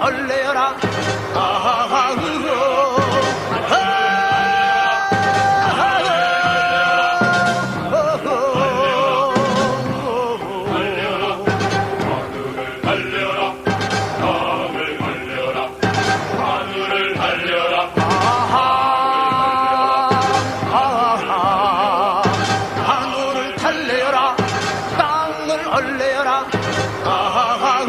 떨려라 아하 으어 달래라 얼레라 아하하